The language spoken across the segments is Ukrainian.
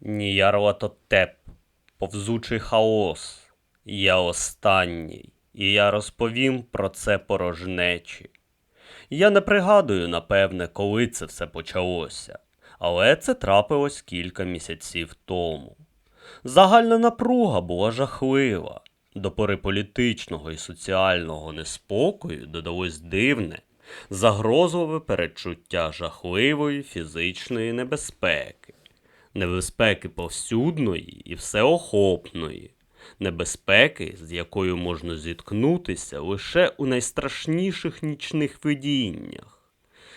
Ніярлатотеп, повзучий хаос. Я останній, і я розповім про це порожнечі. Я не пригадую, напевне, коли це все почалося, але це трапилось кілька місяців тому. Загальна напруга була жахлива. До пори політичного і соціального неспокою додалось дивне, загрозливе передчуття жахливої фізичної небезпеки, небезпеки повсюдної і всеохопної, небезпеки, з якою можна зіткнутися лише у найстрашніших нічних видіннях.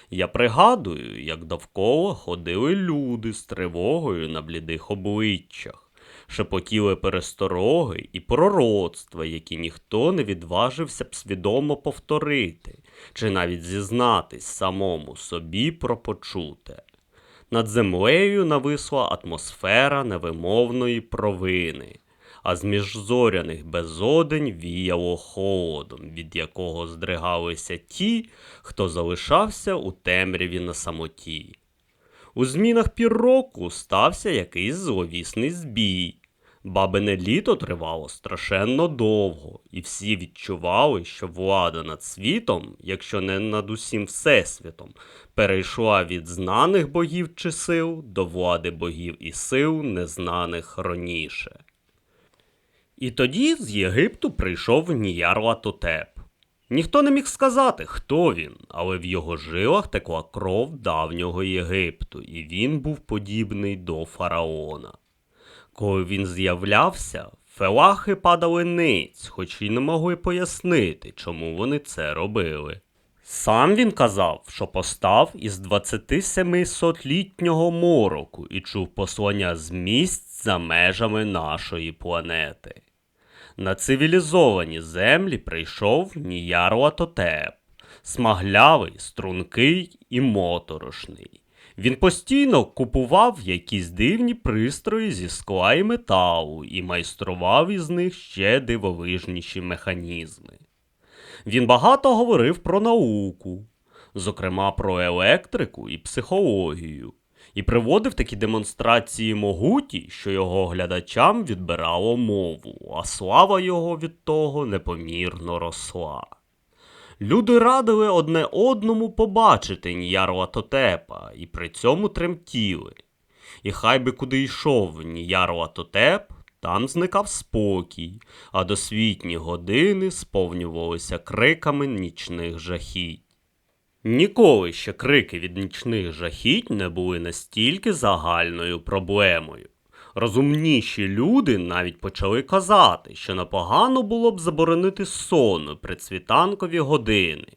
Я пригадую, як довкола ходили люди з тривогою на блідих обличчях, шепотіли перестороги і пророцтва, які ніхто не відважився б свідомо повторити, чи навіть зізнатись самому собі про почуте. Над землею нависла атмосфера невимовної провини, а з міжзоряних безодень віяло холодом, від якого здригалися ті, хто залишався у темряві на самоті. У змінах пірроку стався якийсь зловісний збій. Бабине літо тривало страшенно довго, і всі відчували, що влада над світом, якщо не над усім всесвітом, перейшла від знаних богів чи сил до влади богів і сил, незнаних раніше. І тоді з Єгипту прийшов Ніярлатотеп. Ніхто не міг сказати, хто він, але в його жилах текла кров давнього Єгипту, і він був подібний до фараона. Коли він з'являвся, фелахи падали ниць, хоч і не могли пояснити, чому вони це робили. Сам він казав, що постав із 27-літнього мороку і чув послання з місць за межами нашої планети. На цивілізовані землі прийшов Ніяруатотеп, смаглявий, стрункий і моторошний. Він постійно купував якісь дивні пристрої зі скла і металу і майстрував із них ще дивовижніші механізми. Він багато говорив про науку, зокрема про електрику і психологію, і приводив такі демонстрації могуті, що його глядачам відбирало мову, а слава його від того непомірно росла. Люди радили одне одному побачити Ніяруатотепа і при цьому тремтіли. І хай би куди йшов Ніяруатотеп, там зникав спокій, а досвітні години сповнювалися криками нічних жахіть. Ніколи ще крики від нічних жахіть не були настільки загальною проблемою. Розумніші люди навіть почали казати, що непогано було б заборонити сон у предсвітанкові години,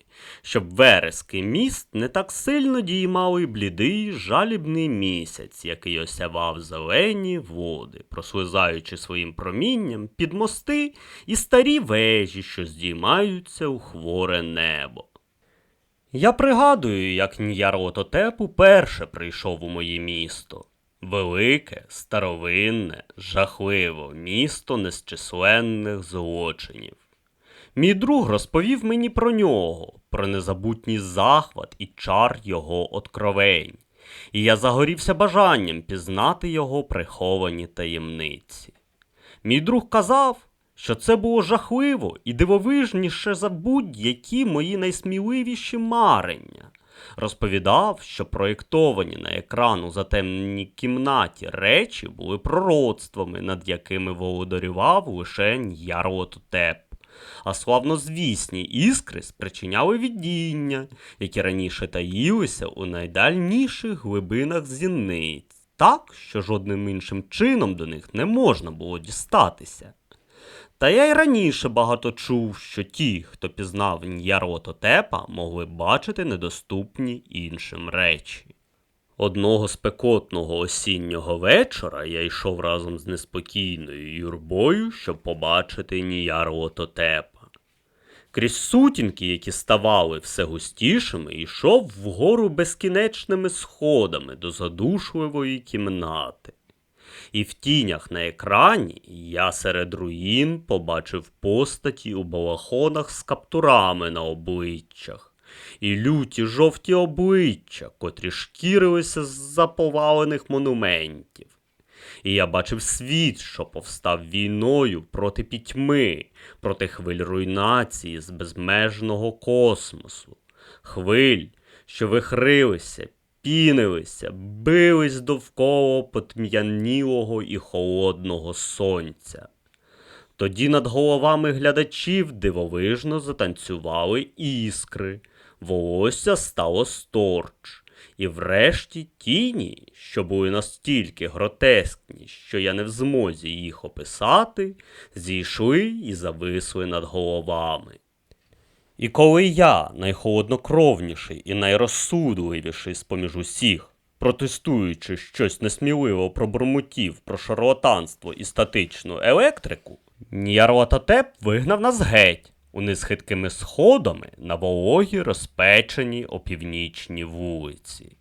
щоб верески міст не так сильно діймали блідий жалібний місяць, який осявав зелені води, прослизаючи своїм промінням під мости і старі вежі, що здіймаються у хворе небо. Я пригадую, як Ньярлототеп уперше прийшов у моє місто. Велике, старовинне, жахливо місто незчисленних злочинів. Мій друг розповів мені про нього, про незабутній захват і чар його откровень, і я загорівся бажанням пізнати його приховані таємниці. Мій друг казав, що це було жахливо і дивовижніше за будь-які мої найсміливіші марення. Розповідав, що проєктовані на екран у затемненій кімнаті речі були пророцтвами, над якими володарював лише Ярлототеп. А славнозвісні іскри спричиняли видіння, які раніше таїлися у найдальніших глибинах зіниць, так, що жодним іншим чином до них не можна було дістатися. Та я й раніше багато чув, що ті, хто пізнав Ньярототепа, могли бачити недоступні іншим речі. Одного спекотного осіннього вечора я йшов разом з неспокійною юрбою, щоб побачити Ніярлототепа. Крізь сутінки, які ставали все густішими, йшов вгору безкінечними сходами до задушливої кімнати. І в тінях на екрані я серед руїн побачив постаті у балахонах з каптурами на обличчях, і люті жовті обличчя, котрі шкірилися з заповалених монументів. І я бачив світ, що повстав війною проти пітьми, проти хвиль руйнації з безмежного космосу, хвиль, що вихрилися, пінилися, бились довкола потм'янілого і холодного сонця. Тоді над головами глядачів дивовижно затанцювали іскри, волосся стало сторч, і врешті тіні, що були настільки гротескні, що я не в змозі їх описати, зійшли і зависли над головами. І коли я, найхолоднокровніший і найрозсудливіший з-поміж усіх, протестуючи щось несміливо пробурмотів про шарлатанство і статичну електрику, Ніарлатотеп вигнав нас геть униз хиткими сходами на вологі розпечені опівнічні вулиці.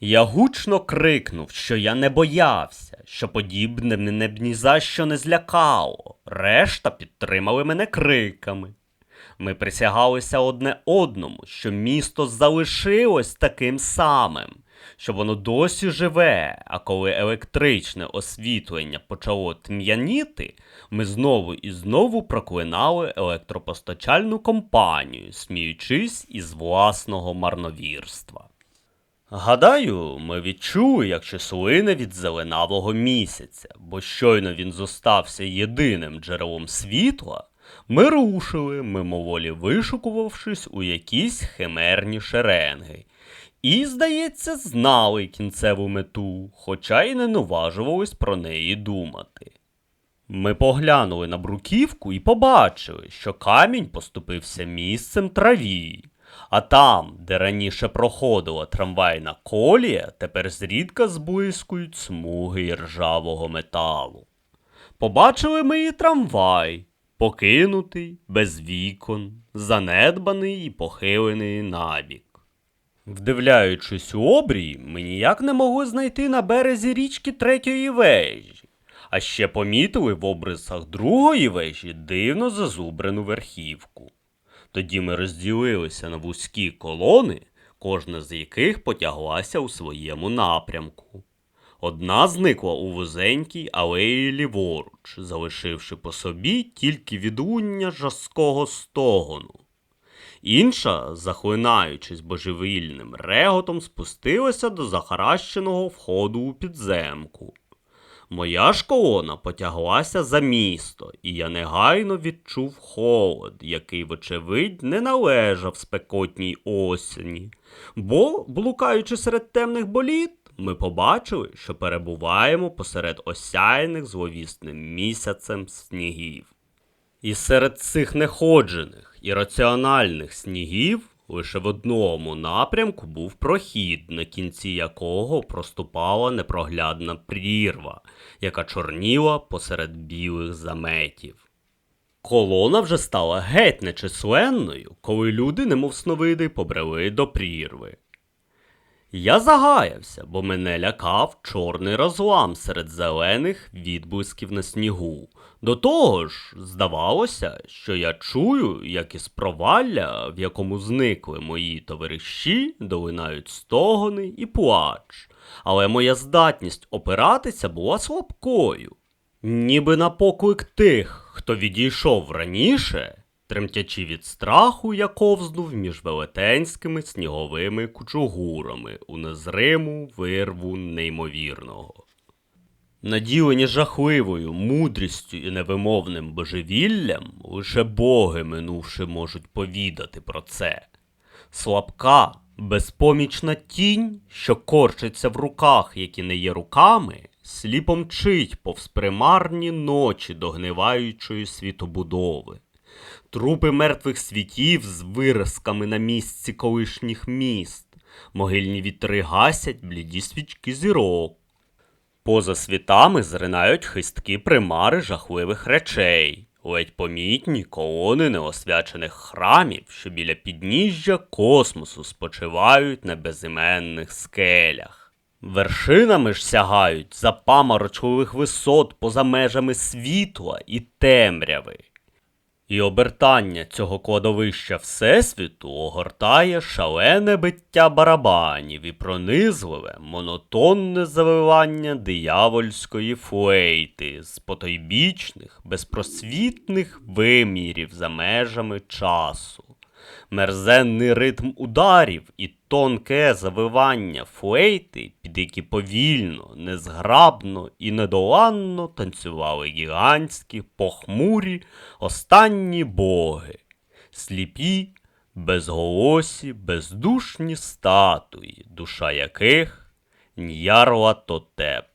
Я гучно крикнув, що я не боявся, що подібне мене б ні за що не злякало. Решта підтримали мене криками. Ми присягалися одне одному, що місто залишилось таким самим, що воно досі живе, а коли електричне освітлення почало тм'яніти, ми знову і знову проклинали електропостачальну компанію, сміючись із власного марновірства. Гадаю, ми відчули, як щось лине від зеленавого місяця, бо щойно він зостався єдиним джерелом світла, ми рушили, мимоволі вишукувавшись у якісь химерні шеренги. І, здається, знали кінцеву мету, хоча й не наважувались про неї думати. Ми поглянули на бруківку і побачили, що камінь поступився місцем траві, а там, де раніше проходила трамвайна колія, тепер зрідка зблискують смуги іржавого металу. Побачили ми і трамвай, покинутий, без вікон, занедбаний і похилений набік. Вдивляючись у обрій, ми ніяк не могли знайти на березі річки третьої вежі, а ще помітили в обрисах другої вежі дивно зазубрену верхівку. Тоді ми розділилися на вузькі колони, кожна з яких потяглася у своєму напрямку. Одна зникла у вузенькій алеї ліворуч, залишивши по собі тільки відлуння жаского стогону. Інша, захлинаючись божевільним реготом, спустилася до захаращеного входу у підземку. Моя ж колона потяглася за місто, і я негайно відчув холод, який, вочевидь, не належав спекотній осені. Бо, блукаючи серед темних боліт, ми побачили, що перебуваємо посеред осяяних зловісним місяцем снігів. І серед цих неходжених і раціональних снігів лише в одному напрямку був прохід, на кінці якого проступала непроглядна прірва, яка чорніла посеред білих заметів. Колона вже стала геть нечисленною, коли люди, немов сновиди, побрели до прірви. Я загаявся, бо мене лякав чорний розлам серед зелених відблисків на снігу. До того ж, здавалося, що я чую, як із провалля, в якому зникли мої товариші, долинають стогони і плач, але моя здатність опиратися була слабкою. Ніби на поклик тих, хто відійшов раніше, Тремтячи від страху, я ковзнув між велетенськими сніговими кучугурами у незриму вирву неймовірного. Наділені жахливою мудрістю і невимовним божевіллям, лише боги минувши можуть повідати про це. Слабка, безпомічна тінь, що корчиться в руках, які не є руками, сліпо мчить повз примарні ночі догниваючої світобудови трупи мертвих світів з виразками на місці колишніх міст, могильні вітри гасять бліді свічки зірок. Поза світами зринають хистки примари жахливих речей, ледь помітні колони неосвячених храмів, що біля підніжжя космосу спочивають на безіменних скелях. Вершинами ж сягають за паморочливих висот поза межами світла і темряви. І обертання цього кладовища Всесвіту огортає шалене биття барабанів і пронизливе, монотонне завивання диявольської флейти з потойбічних, безпросвітних вимірів за межами часу. Мерзенний ритм ударів і тонке завивання флейти, під які повільно, незграбно і недоланно танцювали гігантські, похмурі останні боги, сліпі, безголосі, бездушні статуї, душа яких Ньярлатотеп.